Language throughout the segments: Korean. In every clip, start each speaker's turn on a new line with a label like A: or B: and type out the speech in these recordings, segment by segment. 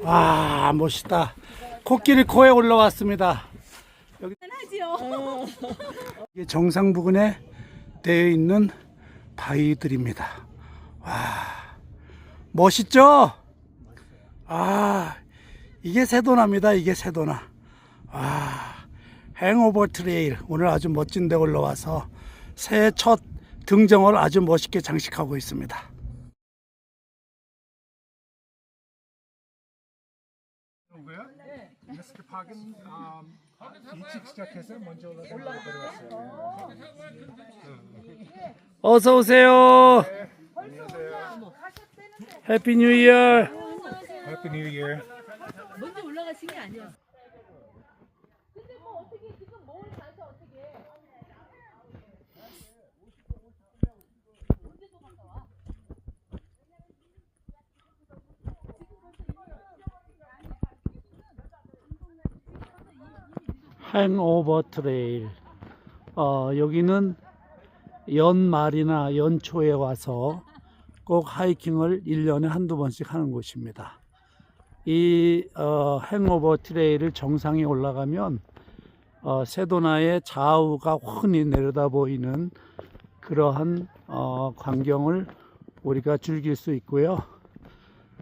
A: 와 멋있다. 코끼리 코에 올라왔습니다. 여기 이게 정상 부근에 되어 있는 바위들입니다. 와 멋있죠? 아 이게 세도나입니다. 이게 세도나. 와 행오버 트레일 오늘 아주 멋진 데 올라와서 새해 첫 등정을 아주 멋있게 장식하고 있습니다.
B: 파긴 음, 일찍 시작해서 먼저 올라가서
A: 어서 오세요. 해피 뉴 이어.
B: Happy New Year.
C: 먼저 올라가신 게 아니야.
A: 행오버 트레일. 어, 여기는 연말이나 연초에 와서 꼭 하이킹을 1년에 한두 번씩 하는 곳입니다. 이 어, 행오버 트레일을 정상에 올라가면 어, 세도나의 좌우가 훤히 내려다 보이는 그러한 어, 광경을 우리가 즐길 수 있고요.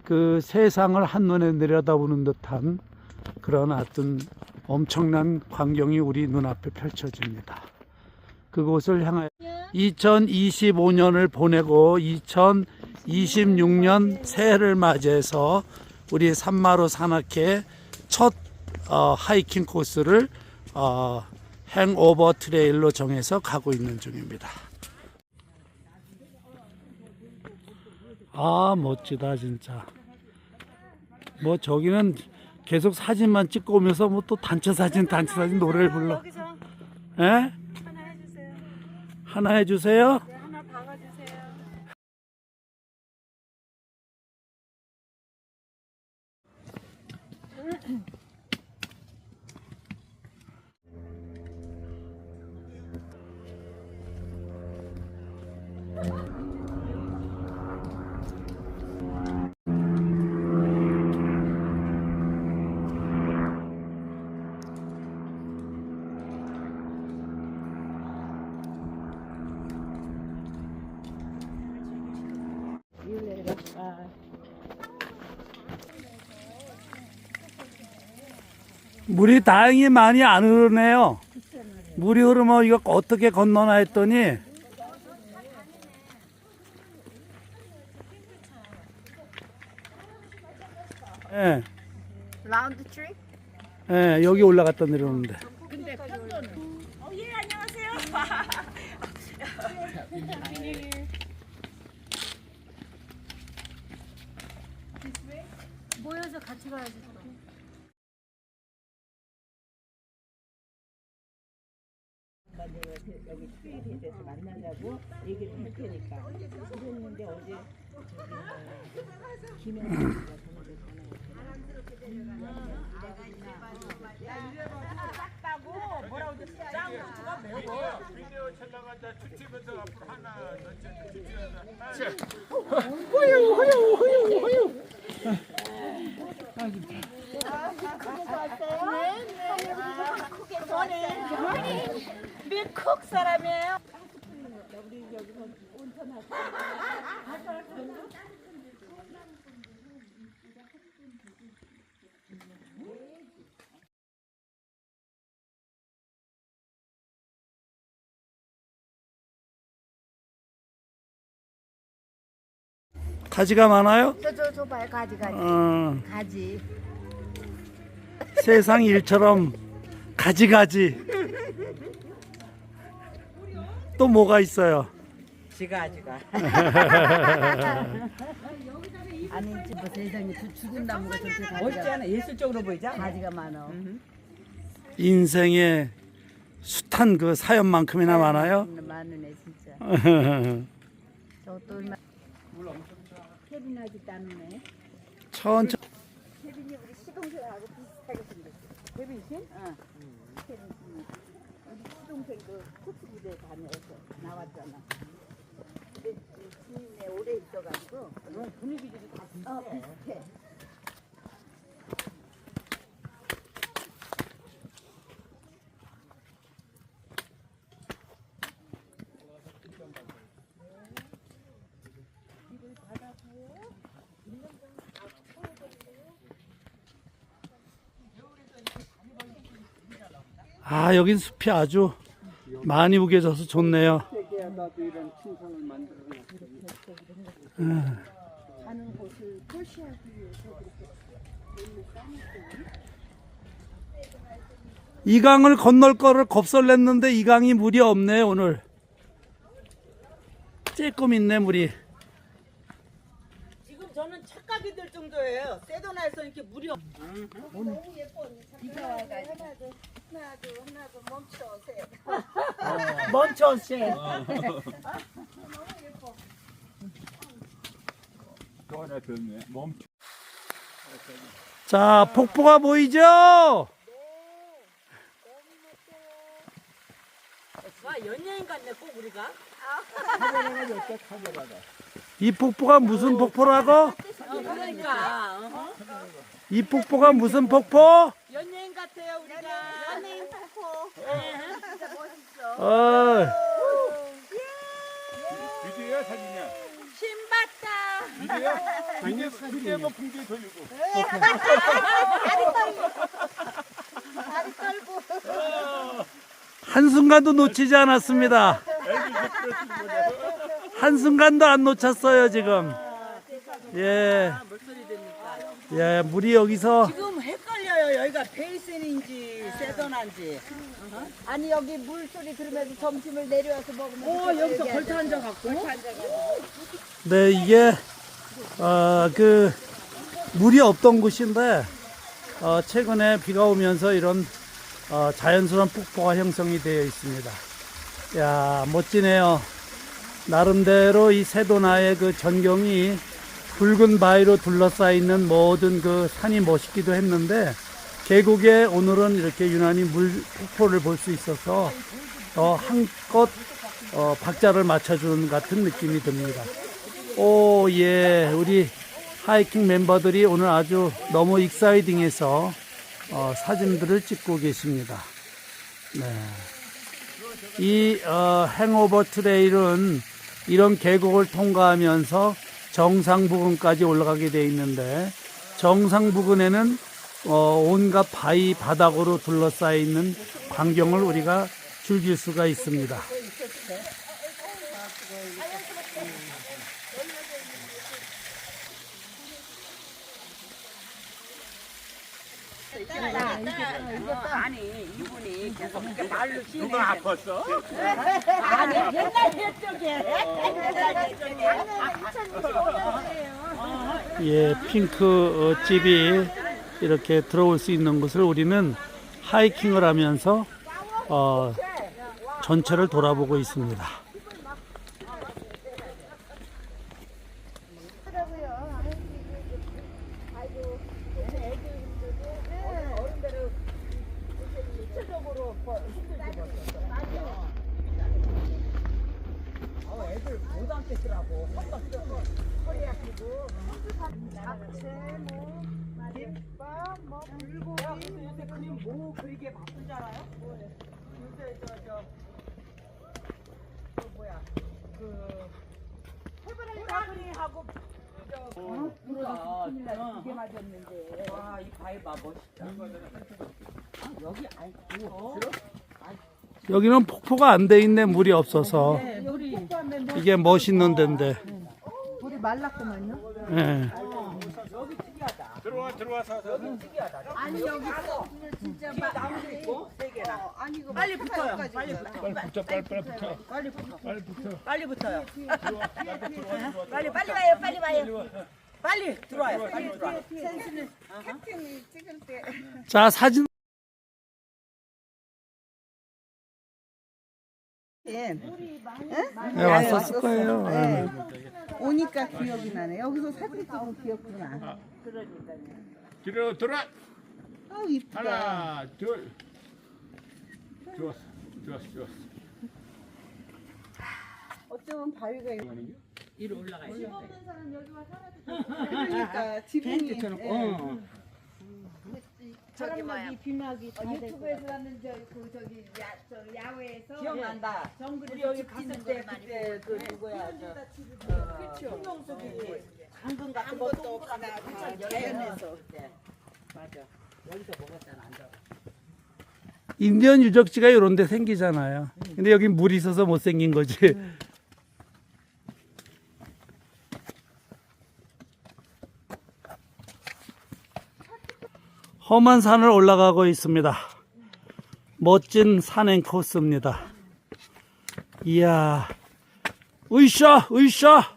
A: 그 세상을 한눈에 내려다보는 듯한 그런 어떤 엄청난 광경이 우리 눈앞에 펼쳐집니다. 그곳을 향하여 2025년을 보내고 2026년 새해를 맞이해서 우리 산마루 산악회 첫 어, 하이킹 코스를 어, 행오버 트레일로 정해서 가고 있는 중입니다. 아 멋지다 진짜. 뭐 저기는 계속 사진만 찍고 오면서 뭐 또 단체 사진 단체 사진 노래를 불러. 예?
D: 하나 해주세요.
A: 하나 해주세요.
D: 네.
A: 물이 다행히 많이 안 흐르네요. 물이 흐르면 이거 어떻게 건너나 했더니 예,
D: 라운드 트리?
A: 예, 여기 올라갔다 내려오는데.
D: 근데 편도는. 어, 예, 안녕하세요.
C: 모여서 같이 가야지.
E: 여기 트레일에 대해서 만나자고 얘기를 할 테니까 그랬는데 어제 김현아 씨가 전화를
D: 미국 사람이에요.
A: 가지가 많아요?
D: 저, 저, 저 봐요. 가지, 가지.
A: 어,
D: 가지.
A: 세상 일처럼 가지가지. 또 뭐가 있어요?
E: 지가 지가
D: 아니, 뭐 세상에 저 죽은 나무가 저렇게 가지가,
E: 멋지잖아 예술적으로 보이지 않아?
D: 가지가 많아.
A: 인생의 숱한 그 사연만큼이나 많아요.
D: 많으네, 진짜. 저것도 얼마. 케빈 아직 따누네.
A: 천천히.
D: 케빈이 우리 시동생하고 비슷하게 생겼어. 케빈 씨? 응. 케빈 씨. 우리 시동생도 코치 부대 다녀서 나왔잖아. 근데 이 주인에 오래 있어가지고 분위기들이 다 비슷해. 어, 비슷해.
A: 아, 여긴 숲이 아주 많이 우겨져서 좋네요.
D: 그렇게
A: 이 강을 건널 거를 겁설냈는데 이 강이 물이 없네, 오늘. 조금 있네, 물이.
E: 지금 저는 착각이 들 정도예요. 세도나에서 이렇게 물이 없.
D: 비가 와가지고 하나도 하나도 하나도 멈춰 오세요.
E: 멈춰오세요.
B: 또 하나 됐네. 멈.
A: 자, 폭포가 보이죠?
E: 와 연예인 같네 꼭 우리가.
A: 이 폭포가 무슨 폭포라고?
E: 그러니까 어?
A: 이 폭포가 무슨 폭포?
E: 연예인 같아요 우리가. 연예인
A: 어,
B: 비디오야 사진이야.
E: 신봤다.
B: 비디오야. 비디오 비디오만 풍기 돌리고.
A: 한순간도 놓치지 않았습니다. 한순간도 안 놓쳤어요, 지금. 예. 예, 물이 여기서
E: 지금 헷갈려요. 여기가 베이슨인지 세도나인지.
D: 아니 여기 물소리 들으면서 점심을 내려와서 먹으면
E: 오 여기서 걸터 앉아 갖고.
A: 네, 이게, 어, 그, 물이 없던 곳인데, 어, 최근에 비가 오면서 이런, 어, 자연스러운 폭포가 형성이 되어 있습니다. 야, 멋지네요. 나름대로 이 세도나의 그 전경이 붉은 바위로 둘러싸여 있는 모든 그 산이 멋있기도 했는데, 계곡에 오늘은 이렇게 유난히 물 폭포를 볼 수 있어서, 어, 한껏, 어, 박자를 맞춰주는 같은 느낌이 듭니다. 오, 예. 우리 하이킹 멤버들이 오늘 아주 너무 익사이딩해서 어, 사진들을 찍고 계십니다. 네. 이 어, 행오버 트레일은 이런 계곡을 통과하면서 정상 부근까지 올라가게 되어 있는데 정상 부근에는 어, 온갖 바위 바닥으로 둘러싸여 있는 광경을 우리가 즐길 수가 있습니다.
E: 아니 이분이 계속 이렇게 말로 쉬는.
B: 누가 아팠어?
E: 아니 옛날 옛적에.
A: 예, 핑크 어, 집이 이렇게 들어올 수 있는 곳을 우리는 하이킹을 하면서 어, 전체를 돌아보고 있습니다.
E: 요새 그림 뭐 그리게 바쁜 줄 알아요? 요새 저저 그 뭐야 그 해바라기하고 어? 그러니까
D: 이게 맞았는데
E: 와이 바위 봐 멋있다. 아, 여기 아이고
A: 여기는 폭포가 안 돼 있네 물이 없어서 이게 멋있는 데인데.
D: 물이 말랐구만요.
A: 예.
B: 들어와 들어와서
D: 아니 여기서 진짜 막
E: 나무도 있고 세 개나.
D: 아니 이거
E: 빨리 붙어요. 빨리 붙어.
B: 빨리 붙어 빨리 빨리 붙어.
E: 빨리 붙어.
B: 빨리 붙어.
E: 빨리 붙어요. 빨리 빨리 와요. 빨리 와요. 빨리 들어와요. 빨리 들어와.
D: 찍을 때
A: 자 사진
D: 예.
A: 네, 왔었을 거예요. 예.
D: 오니까 기억이 나네. 여기서 사진 찍은 기억도 나.
B: 뒤로 돌아.
D: 아우 이쁘다.
B: 하나 둘. 좋았어 좋았어 좋았어.
D: 어쩌면 바위가 있-
E: 위로 올라가야 돼.
D: 그러니까 지붕이
E: 텐 어.
D: 사람막이 비막이 다 유튜브에서 하는 저 그 저기 야, 저 야외에서
E: 기억난다.
D: 정글에
E: 우리 여기 갔을 때 그때 그 누구야? 저 홍명숙이 당근 같은 거 동그랗게 붙여
D: 자연에서.
E: 그때. 맞아. 여기서 먹었잖아 앉아
A: 인디언 유적지가 이런 데 생기잖아요. 근데 여기 물이 있어서 못 생긴 거지. 험한 산을 올라가고 있습니다. 멋진 산행 코스입니다. 이야, 으쌰, 으쌰!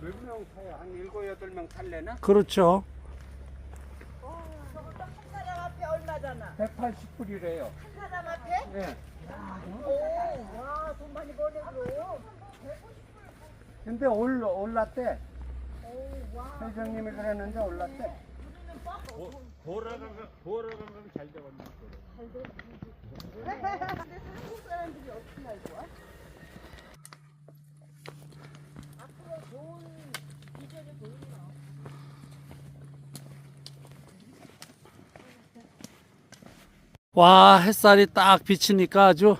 F: 몇명 타요? 한 일곱 여덟 명 탈래나?
A: 그렇죠.
D: 사람 앞에 얼마잖아.
F: 180불이래요.
D: 사람 앞에?
F: 네.
D: 오, 와, 돈 많이 버네요.
F: 근데 올 올랐대. 회장님이 그랬는데 올랐대.
B: 보라강강 보라강강 잘 잡았네.
D: 근데 한국 사람들이 어떻게 알고 와? 앞으로 좋은 비전이 보이나?
A: 와, 햇살이 딱 비치니까 아주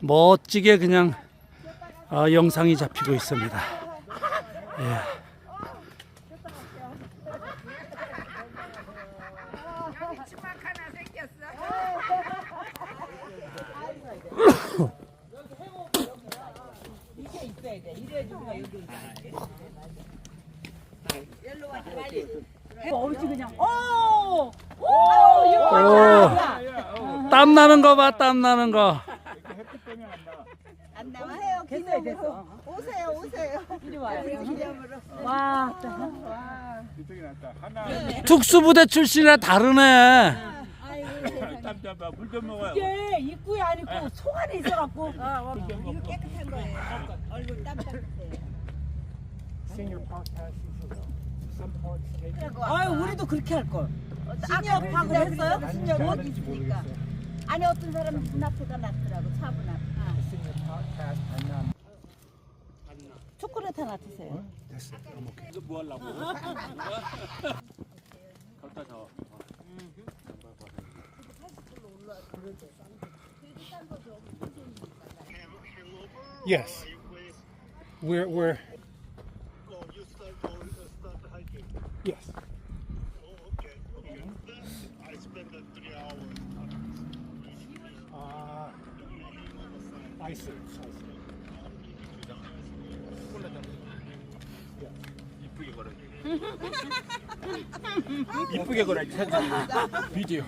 A: 멋지게 그냥 어, 영상이 잡히고 있습니다. 예.
E: 이게 있어야 돼. 이래야지 우리가 여기 어르신 그냥 오! 오!
A: 오, 땀 나는 거 봐, 땀 나는 거.
D: 안 나와요.
E: 됐어요, 됐어.
D: 오세요, 오세요.
E: 이리 와요.
D: 기념으로.
E: 와,
B: 이쪽이 낫다. 하나
A: 특수부대 출신이라 다르네.
B: 땀 잡아 물 좀 먹어요.
E: 이게 입구에 안 있고 속 안에 있어갖고.
D: 이거 깨끗한 거예요. 얼굴 땀 닦으세요.
F: Senior
E: 아유, 우리도 그렇게 할 걸.
D: 아까
E: 파악을 했어요?
D: 신경 못 있으니까. 아니 어떤 사람은 문 앞에다 놨더라고 차분 앞.
F: 반남.
D: 초콜릿 하나 드세요.
F: 됐어. I'm okay.
B: 이거 뭐 하려고? 갖다 줘.
F: Yes. We're we're
G: Oh, you start going, uh, start hiking.
F: Yes.
G: Oh, okay, okay. I spend uh, three hours.
F: Uh, I see. I see.
B: 이쁘게 걸어. 이쁘게 걸어. 비디오.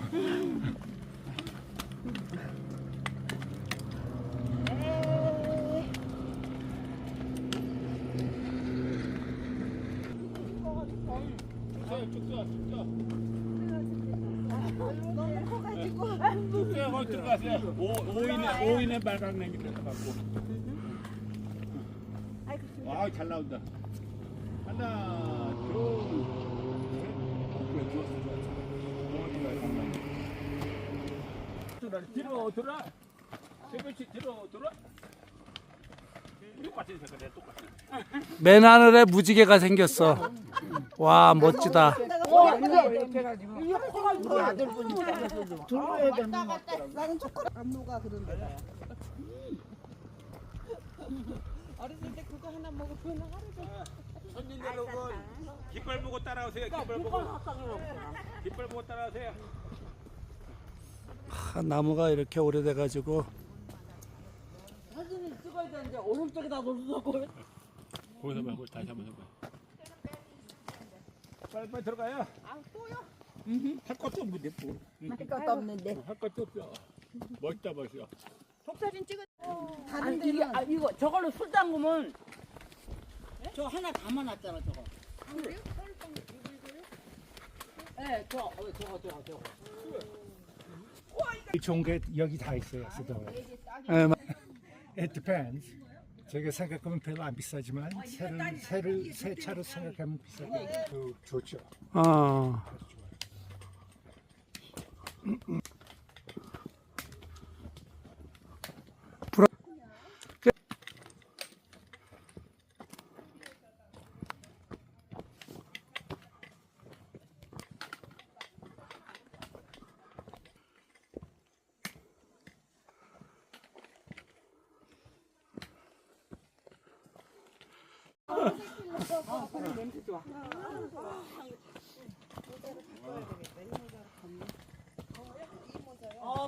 B: 쭉 거기 들어가세요. 오, 오인의 말강냉이 들어가고. 아, 잘 나온다. 하나, 둘, 셋. 어, 그래, 좋았어, 좋았어. 어, 좋아, 좋아. 뒤로 똑같은.
A: 맨 하늘에 무지개가 생겼어. 와, 멋지다.
D: 나는 초콜릿 안무가 그런 데가요.
B: 손님 여러분, 깃발 보고 따라오세요. 깃발 보고. 깃발 보고 따라오세요.
A: 하, 나무가 이렇게 오래돼 가지고
E: 사진을 찍어야 되는데 오른쪽에다 놓으라고.
B: 거기서 말고 다시 한번 해봐. 빨리 빨리 들어가요. 아 또요? 할 것도 없는데 뭐.
D: 할 것도 없는데.
B: 할 것도 없어. 멋있다 멋있어.
E: 아니, 이게, 아, 이거 저걸로 술 담그면 저 하나 담아놨잖아, 저거. 네, 저, 어, 저거, 저거, 저거.
F: 좋은 게 여기 다 있어요. 스토어.
A: 예, 마-
F: It depends. 제가 생각하면 별로 안 비싸지만 새를 새를 새 차로 생각하면 비싸고 그 좋죠.
A: 어.
E: 냄새 좋아. 어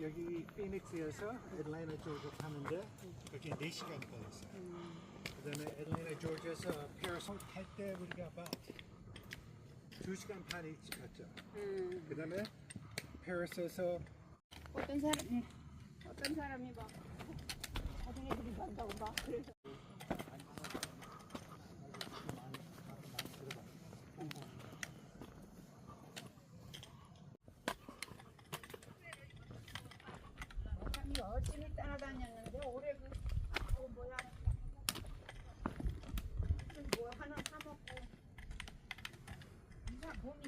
F: 여기 피닉스에서 애틀랜타 조지아 타는데 그게 4시간 걸렸어요. 그 다음에 애틀랜타 조지아에서 페어솔 탈때 우리가 about 2시간 반 일찍 갔죠. 그다음에 페어스에서
D: 어떤 사람이 어떤 사람이 막 자기네들이 간다고 막 그래서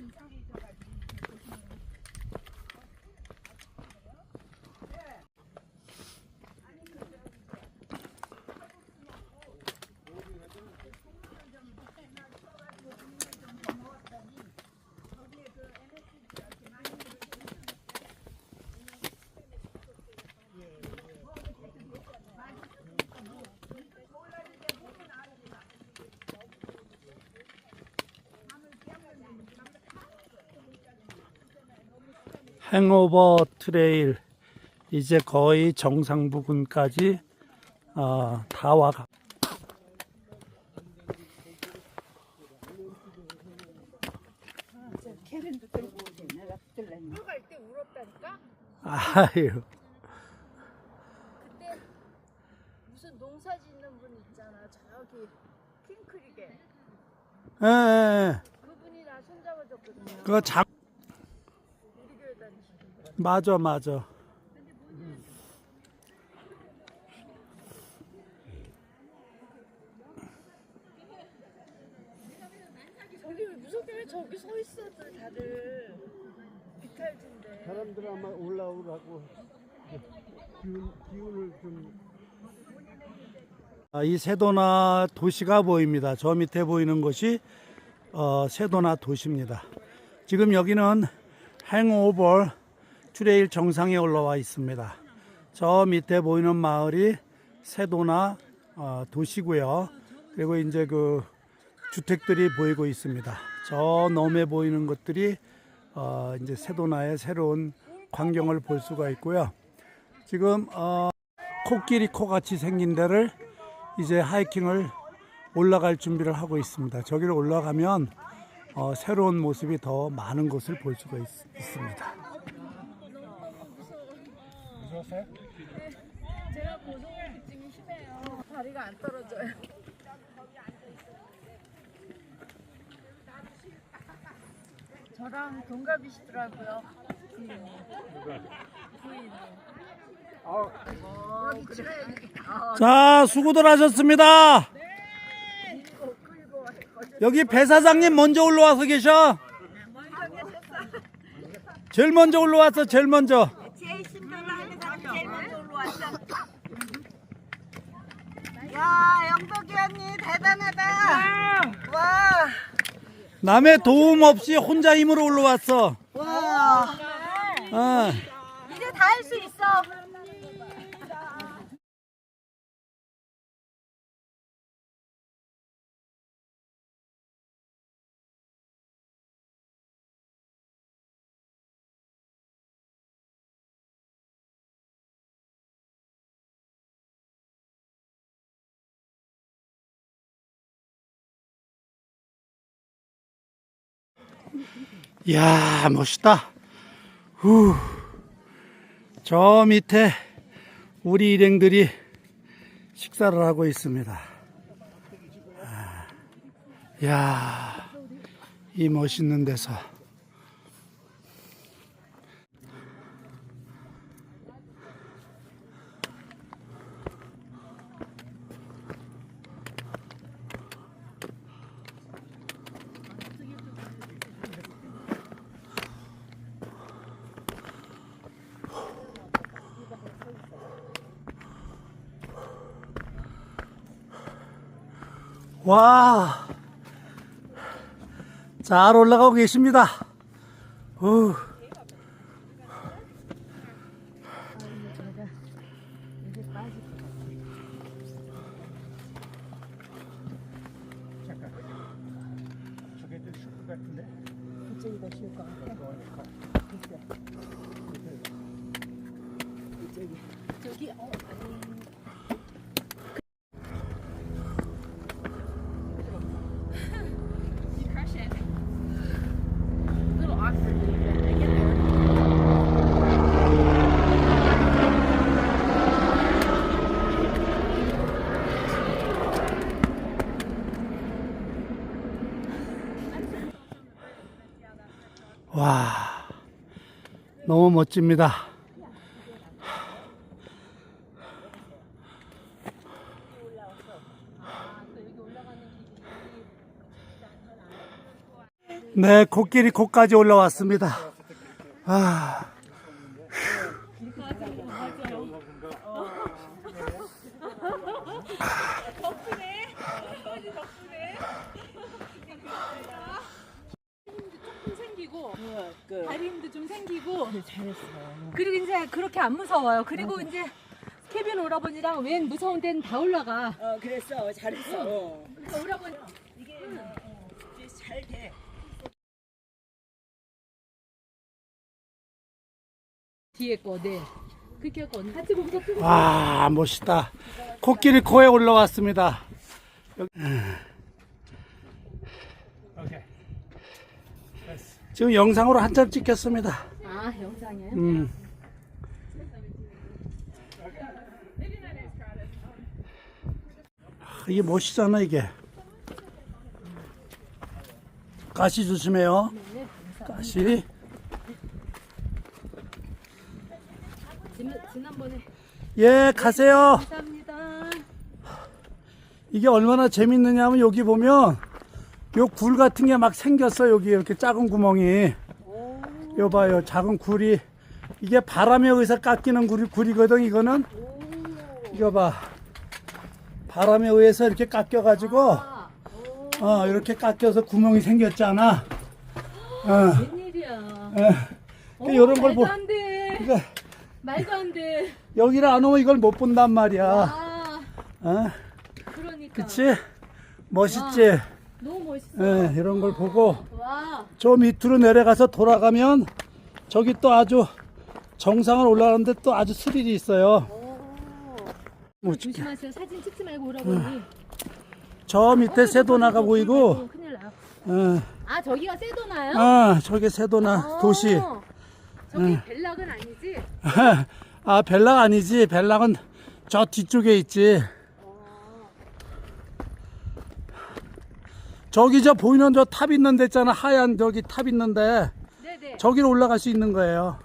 D: and come.
A: 행오버 트레일 이제 거의 정상 부근까지 어, 다 와가. 아유,
C: 그때 무슨 농사 짓는 분 있잖아. 저기 킹크릭에.
A: 예, 예,
C: 그분이 나 손잡아줬거든요.
A: 그거 작,
C: 우리 교회 다니시는 분.
A: 맞아, 맞아.
C: 저기 무섭게 왜 저기 서 있어들 다들 비탈진데.
F: 사람들 아마 올라오라고 기운, 기운을 좀
A: 아, 이 세도나 도시가 보입니다. 저 밑에 보이는 것이 어, 세도나 도시입니다. 지금 여기는 행오버 트레일 정상에 올라와 있습니다. 저 밑에 보이는 마을이 세도나 어, 도시고요. 그리고 이제 그 주택들이 보이고 있습니다. 저 너머에 보이는 것들이 어, 이제 세도나의 새로운 광경을 볼 수가 있고요. 지금 어, 코끼리 코 같이 생긴 데를 이제 하이킹을 올라갈 준비를 하고 있습니다. 저기를 올라가면 어, 새로운 모습이 더 많은 것을 볼 수가 있, 있습니다.
F: 무서웠어요?
C: 제가 고소공증이 심해요. 다리가 안 떨어져요. 저랑 동갑이시더라고요. 여기 지나야
A: 자, 수고들 하셨습니다. 여기 배 사장님 먼저 올라와서 계셔. 제일 먼저 올라왔어, 제일 먼저.
D: 제일 신경을 하는 사람이 제일 먼저 올라왔어 야 영덕이 언니 대단하다 와
A: 남의 도움 없이 혼자 힘으로 올라왔어.
D: 와.
A: 어.
D: 이제 다 할 수 있어.
A: 이야, 멋있다. 후. 저 밑에 우리 일행들이 식사를 하고 있습니다. 아, 이야, 이 멋있는 데서. 와. 잘 올라가고 계십니다. 우.
F: 저게 좀
A: 너무 멋집니다. 네, 코끼리 코까지 올라왔습니다. 아.
H: 생기고 다리 힘도 좀 생기고 그리고 이제 그렇게 안 무서워요. 그리고 이제 케빈 오라버니랑 웬 무서운 데는 다 올라가.
E: 어 그랬어 잘했어. 어.
H: 그러니까 오라버니
E: 이게 잘 돼.
H: 뒤에 거, 네. 그렇게 하고 같이 보면서 또
A: 와, 멋있다. 코끼리 코에 올라왔습니다.
F: 오케이.
A: 지금 영상으로 한참 찍혔습니다.
H: 아, 영상이에요?
A: 음. 아, 이게 멋이잖아 이게. 가시 조심해요. 가시.
H: 지난,
A: 예, 가세요.
H: 감사합니다.
A: 이게 얼마나 재밌느냐면 여기 보면 요굴 같은 게 막 생겼어 여기 이렇게 작은 구멍이. 요 봐요 작은 굴이 이게 바람에 의해서 깎이는 굴이 굴이거든 이거는. 이거 봐. 바람에 의해서 이렇게 깎여 가지고
H: 아, 오,
A: 어 이렇게 깎여서 구멍이 생겼잖아. 어.
H: 웬일이야.
A: 그 요런 걸
H: 말도
A: 보.
H: 안 돼.
A: 그러니까
H: 말도 안 돼.
A: 여기를 안 오면 이걸 못 본단 말이야.
H: 아,
A: 어?
H: 그러니까.
A: 그치? 멋있지?
H: 너무 멋있어.
A: 예, 이런 걸 보고
H: 와,
A: 저 밑으로 내려가서 돌아가면 저기 또 아주 정상을 올라가는데 또 아주 스릴이 있어요. 뭐,
H: 조심하세요. 사진 찍지 말고 오라버니.
A: 저 밑에 세도나가 보이고,
H: 큰일 나.
A: 어,
H: 아, 저기가 세도나요?
A: 아, 저게 세도나
H: 어,
A: 도시.
H: 저기 벨락은 아니지?
A: 아, 벨락 아니지. 벨락은 저 뒤쪽에 있지. 저기 저 보이는 저 탑 있는 데 있잖아. 하얀 저기 탑 있는데,
H: 네네.
A: 저기로 올라갈 수 있는 거예요.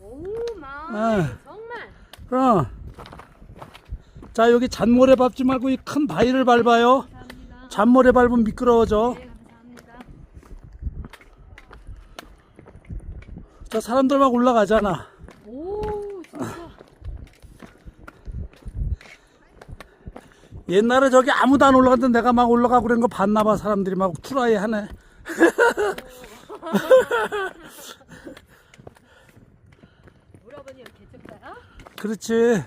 H: 오, 마.
A: 아.
H: 정말.
A: 그럼. 자, 여기 잔모래 밟지 말고 이 큰 바위를 밟아요.
H: 감사합니다.
A: 잔모래 밟으면 미끄러워져.
H: 네, 감사합니다.
A: 저 사람들 막 올라가잖아.
H: 오, 진짜.
A: 옛날에 저기 아무도 안 올라갔는데 내가 막 올라가고 그런 거 봤나 봐. 사람들이 막 트라이 하네. 그렇지.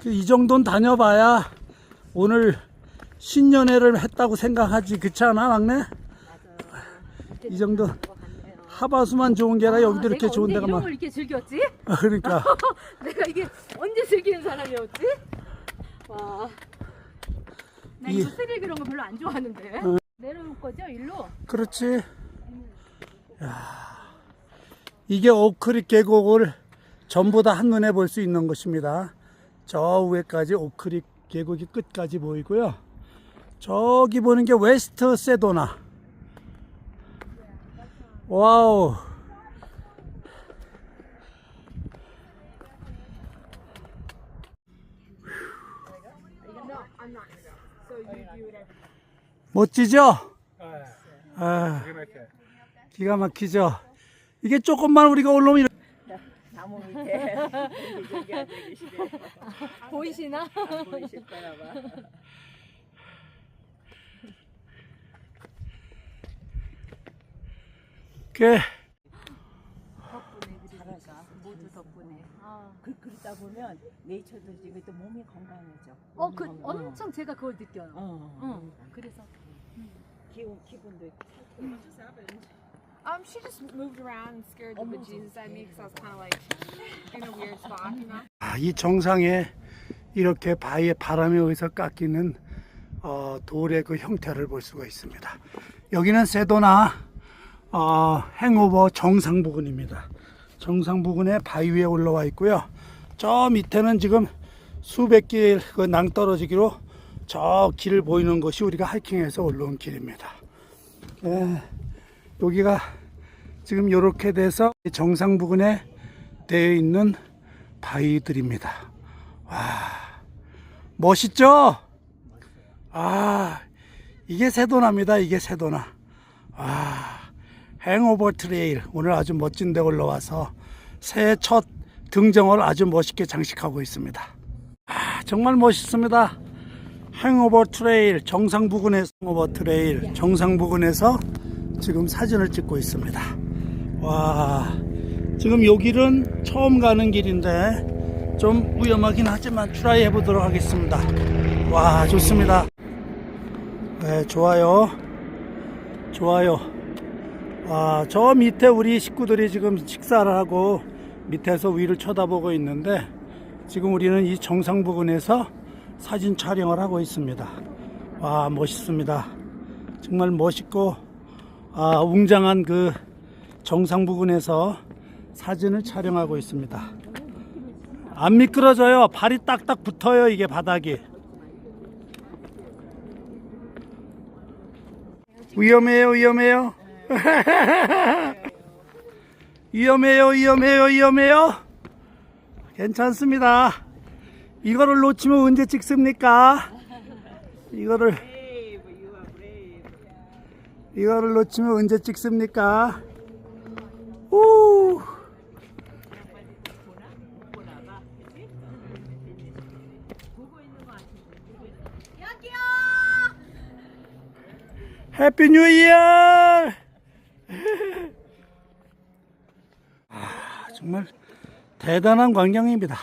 A: 그이 정도는 다녀봐야 오늘 신년회를 했다고 생각하지. 그렇지 않아, 막내? 이 정도. 하바수만 좋은 게 아니라 여기도 이렇게 좋은 데가
H: 이런
A: 많아.
H: 걸 이렇게 즐겼지?
A: 그러니까.
H: 내가 이게 언제 즐기는 사람이었지? 와. 나
A: 이-
H: 이거 스릴 그런 거 별로 안 좋아하는데. 내려올 거죠, 일로?
A: 그렇지. 야, 이게 오크릭 계곡을 전부 다 한눈에 볼 수 있는 것입니다. 저 위에까지 오크릭 계곡이 끝까지 보이고요. 저기 보는 게 웨스트 세도나. 와우. 멋지죠? 아, 기가 막히죠? 이게 조금만 우리가 올라오면 이렇게
D: 밑에.
H: 보이시나?
D: 안 보이실 거나 봐.
A: 그
D: 잘하셔. 모두 덕분에. 그, 그러다 보면 네이처도 지금 또 몸이 건강해져.
H: 어, 그
D: 몸이 건강-
H: 엄청 제가 그걸 느껴요.
D: 어.
H: 응. 그래서
D: 기분 기분도
I: Um, she just moved around and scared the bejesus out of me because I was kind of like in a weird spot, you know.
A: 아, 이 정상에 이렇게 바위에 바람에 의해서 깎이는 어, 돌의 그 형태를 볼 수가 있습니다. 여기는 세도나 어, 행오버 정상 부근입니다. 정상 부근에 바위 위에 올라와 있고요. 저 밑에는 지금 수백 길 그 낭떠러지기로 저 길 보이는 것이 우리가 하이킹해서 올라온 길입니다. 예, 여기가 지금 이렇게 돼서 정상 부근에 되어 있는 바위들입니다. 와, 멋있죠? 아, 이게 세도나입니다. 이게 세도나. 와, 행오버 트레일. 오늘 아주 멋진 데 올라와서 새해 첫 등정을 아주 멋있게 장식하고 있습니다. 아, 정말 멋있습니다. 행오버 트레일 정상 부근에서 행오버 트레일 정상 부근에서 지금 사진을 찍고 있습니다. 와, 지금 여기는 처음 가는 길인데 좀 위험하긴 하지만 트라이 해보도록 하겠습니다. 와, 좋습니다. 네, 좋아요. 좋아요. 와, 저 밑에 우리 식구들이 지금 식사를 하고 밑에서 위를 쳐다보고 있는데 지금 우리는 이 정상 부근에서 사진 촬영을 하고 있습니다. 와, 멋있습니다. 정말 멋있고, 아, 웅장한 그 정상 부근에서 사진을 촬영하고 있습니다. 안 미끄러져요. 발이 딱딱 붙어요. 이게 바닥이. 위험해요. 위험해요. 위험해요. 위험해요. 위험해요. 괜찮습니다. 이거를 놓치면 언제 찍습니까? 이거를 이거를 놓치면 언제 찍습니까? 우! 해피 뉴 이어! 아, 정말 대단한 광경입니다.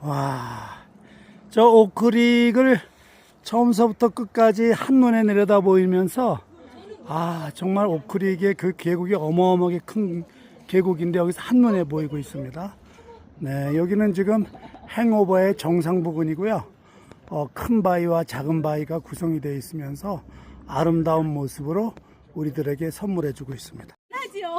A: 와, 저 오크릭을 처음서부터 끝까지 한눈에 내려다 보이면서 아, 정말 오크릭의 그 계곡이 어마어마하게 큰 계곡인데 여기서 한눈에 보이고 있습니다. 네, 여기는 지금 행오버의 정상 부근이고요. 어, 큰 바위와 작은 바위가 구성이 되어 있으면서 아름다운 모습으로 우리들에게 선물해 주고 있습니다.
H: 하지요.